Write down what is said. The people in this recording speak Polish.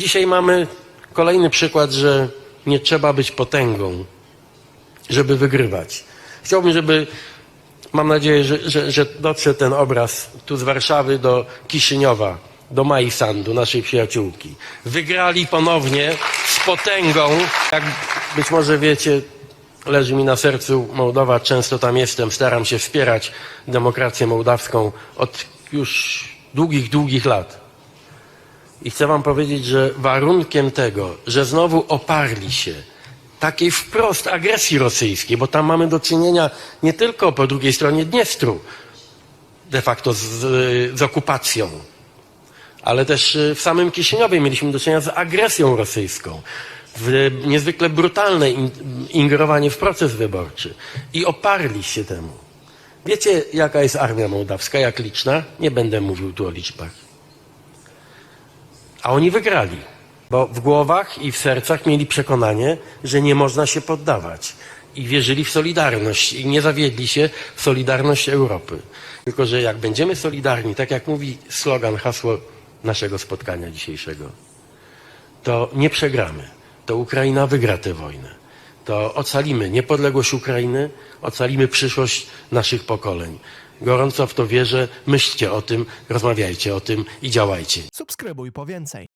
dzisiaj mamy kolejny przykład, że nie trzeba być potęgą, żeby wygrywać. Chciałbym, żeby, mam nadzieję, że, że, że dotrze ten obraz tu z Warszawy do Kiszyniowa, do Mai Sandu, naszej przyjaciółki. Wygrali ponownie z potęgą. Jak być może wiecie, leży mi na sercu Mołdowa, często tam jestem, staram się wspierać demokrację mołdawską od już długich, długich lat. I chcę wam powiedzieć, że warunkiem tego, że znowu oparli się takiej wprost agresji rosyjskiej, bo tam mamy do czynienia nie tylko po drugiej stronie Dniestru, de facto z, z okupacją, ale też y, w samym Kiszyniowie mieliśmy do czynienia z agresją rosyjską, w niezwykle brutalne in- ingerowanie w proces wyborczy i oparli się temu. Wiecie, jaka jest armia mołdawska, jak liczna? Nie będę mówił tu o liczbach. A oni wygrali, bo w głowach i w sercach mieli przekonanie, że nie można się poddawać. I wierzyli w solidarność i nie zawiedli się w solidarność Europy. Tylko, że jak będziemy solidarni, tak jak mówi slogan, hasło naszego spotkania dzisiejszego, to nie przegramy. To Ukraina wygra tę wojnę. To ocalimy niepodległość Ukrainy, ocalimy przyszłość naszych pokoleń. Gorąco w to wierzę, myślcie o tym, rozmawiajcie o tym i działajcie. Subskrybuj po więcej.